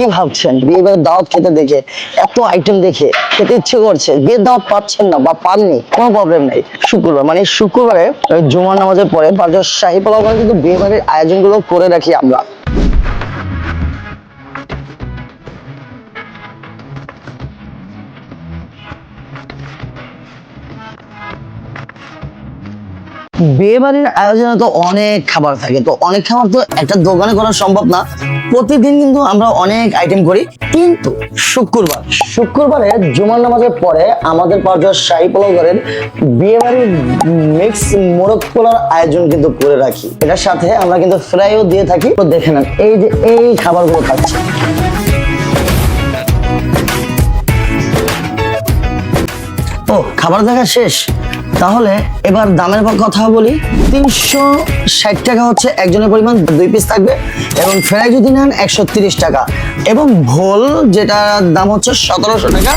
কি ভাবছেন? বিয়ে বাড়ির দাওয়াত খেতে দেখে, এত আইটেম দেখে খেতে ইচ্ছে করছে, বিয়ের দাওয়াত পাচ্ছেন না বা পাননি, কোনো প্রবলেম নেই। শুক্রবার মানে শুক্রবারে জুমার নামাজের পরে পাঁচজন শাহী কিন্তু বিয়ে বাড়ির আয়োজনগুলো করে রাখি আমরা। বিয়ে বাড়ির আয়োজনে তো অনেক খাবার থাকে, তো অনেক খাবার তো একটা দোকানে করা সম্ভব না। প্রতিদিন কিন্তু আমরা অনেক আইটেম করি, কিন্তু শুক্রবার, শুক্রবারে জুমার নামাজের পরে আমাদের পাঁচজন শাহী পোলাও ঘরের বিয়ে বাড়ির মিক্স মোরগ পোলার আয়োজন কিন্তু করে রাখি। এটার সাথে আমরা কিন্তু ফ্রাইও দিয়ে থাকি। তো দেখে নেন, এই যে এই খাবারগুলো খাচ্ছি। ও, খাবার দেখা শেষ। তাহলে এবার দামের কথা বলি। তিনশো ষাট টাকা হচ্ছে একজনের পরিমাণ দুই পিস থাকবে এবং ফ্রাই যদি নেন একশো টাকা। এবং ভোল যেটা দাম হচ্ছে সতেরোশো টাকা।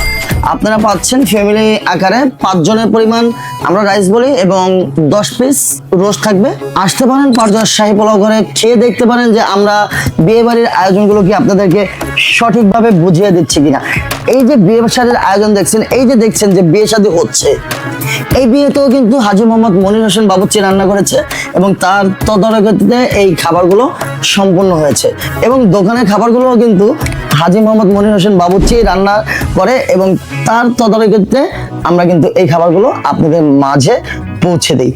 আপনারা পাচ্ছেন ফ্যামিলি আকারে পাঁচজনের পরিমাণ আমরা রাইস বলি এবং দশ পিস রোস্ট থাকবে। আসতে পারেন পাঁচজন শাহী পোলাও করে খেয়ে দেখতে পারেন যে আমরা বিয়ে বাড়ির আয়োজনগুলো কি আপনাদেরকে সঠিকভাবে বুঝিয়ে দিচ্ছি কিনা। এই যে বিয়ে শাদীর আয়োজন দেখছেন, এই যে দেখছেন যে বিয়ে শাদী হচ্ছে, এই বিয়েতেও কিন্তু হাজি মোহাম্মদ মনির হোসেন বাবুর্চি রান্না করেছে এবং তার তদারকিতে এই খাবারগুলো সম্পূর্ণ হয়েছে। এবং দোকানের খাবারগুলো কিন্তু হাজি মোহাম্মদ মনির হোসেন বাবুর্চি রান্না করে এবং তার তদারকিতে আমরা কিন্তু এই খাবারগুলো আপনাদের মাঝে পৌঁছে দিই।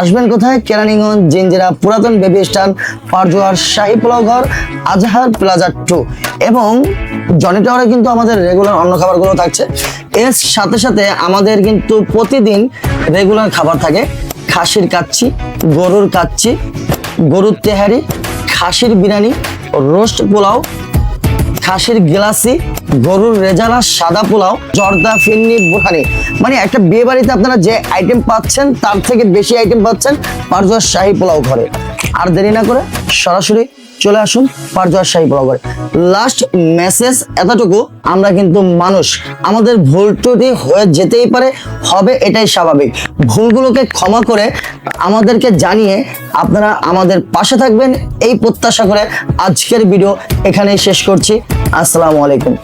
আসবেন কোথায়? কেরানীগঞ্জ জিঞ্জিরা পুরাতন বেবি স্ট্যান্ড পারজোয়ার শাহী পোলাও ঘর আজহার প্লাজা টু এবং জনি টাওয়ারে কিন্তু আমাদের রেগুলার অন্য খাবারগুলো থাকছে। এর সাথে সাথে আমাদের কিন্তু প্রতিদিন রেগুলার খাবার থাকে। খাসির কাচ্ছি, গরুর কাচ্ছি, গরুর তেহারি, খাসির বিরিয়ানি রোস্ট পোলাও খাসির গেলাসি, গরুর রেজালা, সাদা পোলাও, জর্দা, ফিন্নি বোখানি মানে একটা বিয়ে বাড়িতে আপনারা যে আইটেম পাচ্ছেন, তার থেকে বেশি আইটেম পাচ্ছেন পারজোয়ার শাহী পোলাও ঘরে। আর দেরি না করে সরাসরি চলে আসুন পারজোয়ার শাহী বরাবর লাস্ট মেসেজ এতটুকু, আমরা কিন্তু মানুষ, আমাদের ভুল ত্রুটি হয়ে যেতেই পারে, হবে এটাই স্বাভাবিক। ভুলগুলোকে ক্ষমা করে আমাদেরকে জানিয়ে আপনারা আমাদের পাশে থাকবেন, এই প্রত্যাশা করে আজকের ভিডিও এখানেই শেষ করছি। আসসালামু আলাইকুম।